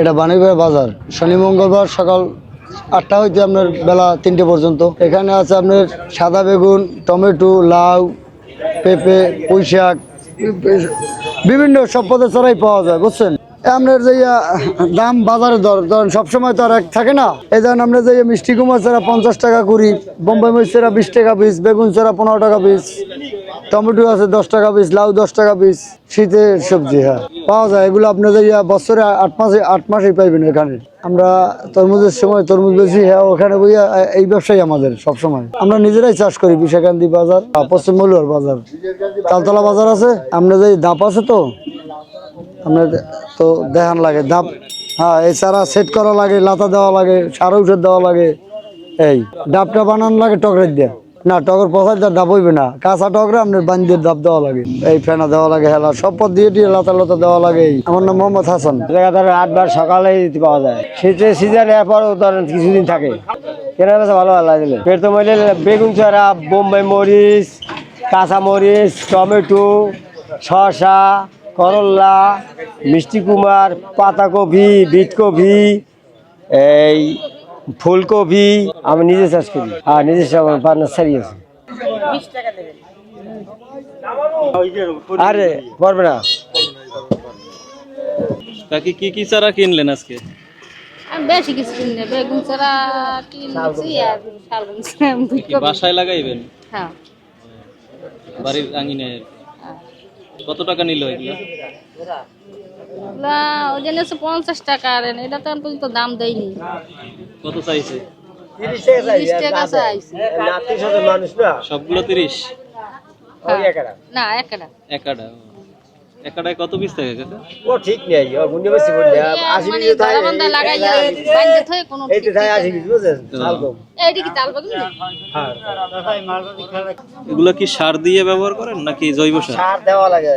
এটা বাণীবাজার বাজার। শনি, মঙ্গলবার সকাল আটটা হইতে আপনার বেলা তিনটে পর্যন্ত। এখানে আছে আপনার সাদা বেগুন, টমেটো, লাউ, পেঁপে, পুঁই শাক, বিভিন্ন সব পদের ছাড়াই পাওয়া যায়, বুঝছেন? আপনার যে দাম বাজারে দর, ধরেন সবসময় তো আর এক থাকে না। এই ধরেন আপনার যে মিষ্টি কুমার ছাড়া পঞ্চাশ টাকা কুড়ি, বোম্বাই মরিচ ছাড়া বিশ টাকা পিস, বেগুন ছাড়া পনেরো টাকা পিস টমেটো আছে দশ টাকা পিস, লাউ দশ টাকা পিস, শীতের সবজি হ্যাঁ। পাওয়া যায়, এগুলো আপনাদের ইয়া বছরে আট মাসে, আট মাসেই পাইবেন এখানে। আমরা তরমুজের সময় তরমুজ বেশি হ্যাঁ ওখানে বইয়া এই ব্যবসায়ী আমাদের সব সময় আমরা নিজেরাই চাষ করি বিশাকান্দি বাজার পশ্চিম মলুয়ার বাজার তালতলা বাজার আছে আপনার যে দাপ আছে তো আপনার তো দেখান লাগে দাপ হ্যাঁ এই চারা সেট করা লাগে, লাতা দেওয়া লাগে, সার ঔষধ দেওয়া লাগে, এই, ডাবটা বানানো লাগে টকরের দিয়ে। না, টগর দিয়ে ডাব হইবে না। কাঁচা টগরে আপনার বান্দির ডাব দেওয়া লাগে। এই ফেনা দেওয়া লাগে, হেলা সব পথ দিয়ে দিয়ে লাতা লাতা দেওয়া লাগে। আমার নাম মোহাম্মদ হাসান। জায়গা ধরেন আটবার সকালেই দিতে পাওয়া যায়। শীতের সিজনে পর ধরেন কিছুদিন থাকে। কেনা বেচা ভালো ভালো লাগে পেট তো মহিলা বেগুন ছাড়া বোম্বাই মরিচ, কাঁচা মরিচ, টমেটো, শসা করল্লা মিষ্টি কুমার, পাতাকপি, বিটকপি, এই ফুলকপি আমি নিজে চাষ করি। আর নিজে সব পার্টনার সারি আছে। আরে পারবে না। কাকি কি কি চারা কিনলেন আজকে? আমি বেশি কিছু কিনি বেগুন ছাড়া কিনেছি আর শালগম ছাড়া বাসায় লাগাইবেন? হ্যাঁ। বাড়ির আঙিনে কত টাকা নিল এগুলো? এগুলা ওই জন্য পঞ্চাশ টাকা আর এটা তো পর্যন্ত দাম দেয়নি। কত চাইছে? তিরিশ টাকা চাইছে মানুষ না? সবগুলো তিরিশ। না একটা একাডা একাডায় কত পিস থাকে কাকা? ও ঠিক নেই ও গুন্ডে বেশি বললে আশি মানে থাকে। লাগাইয়া কোনো এই তো। থাকে এইটা কি হ্যাঁ। এগুলো কি সার দিয়ে ব্যবহার করেন নাকি জৈব সার? সার দেওয়া লাগে।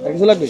পাঁচটা কিছু লাগবে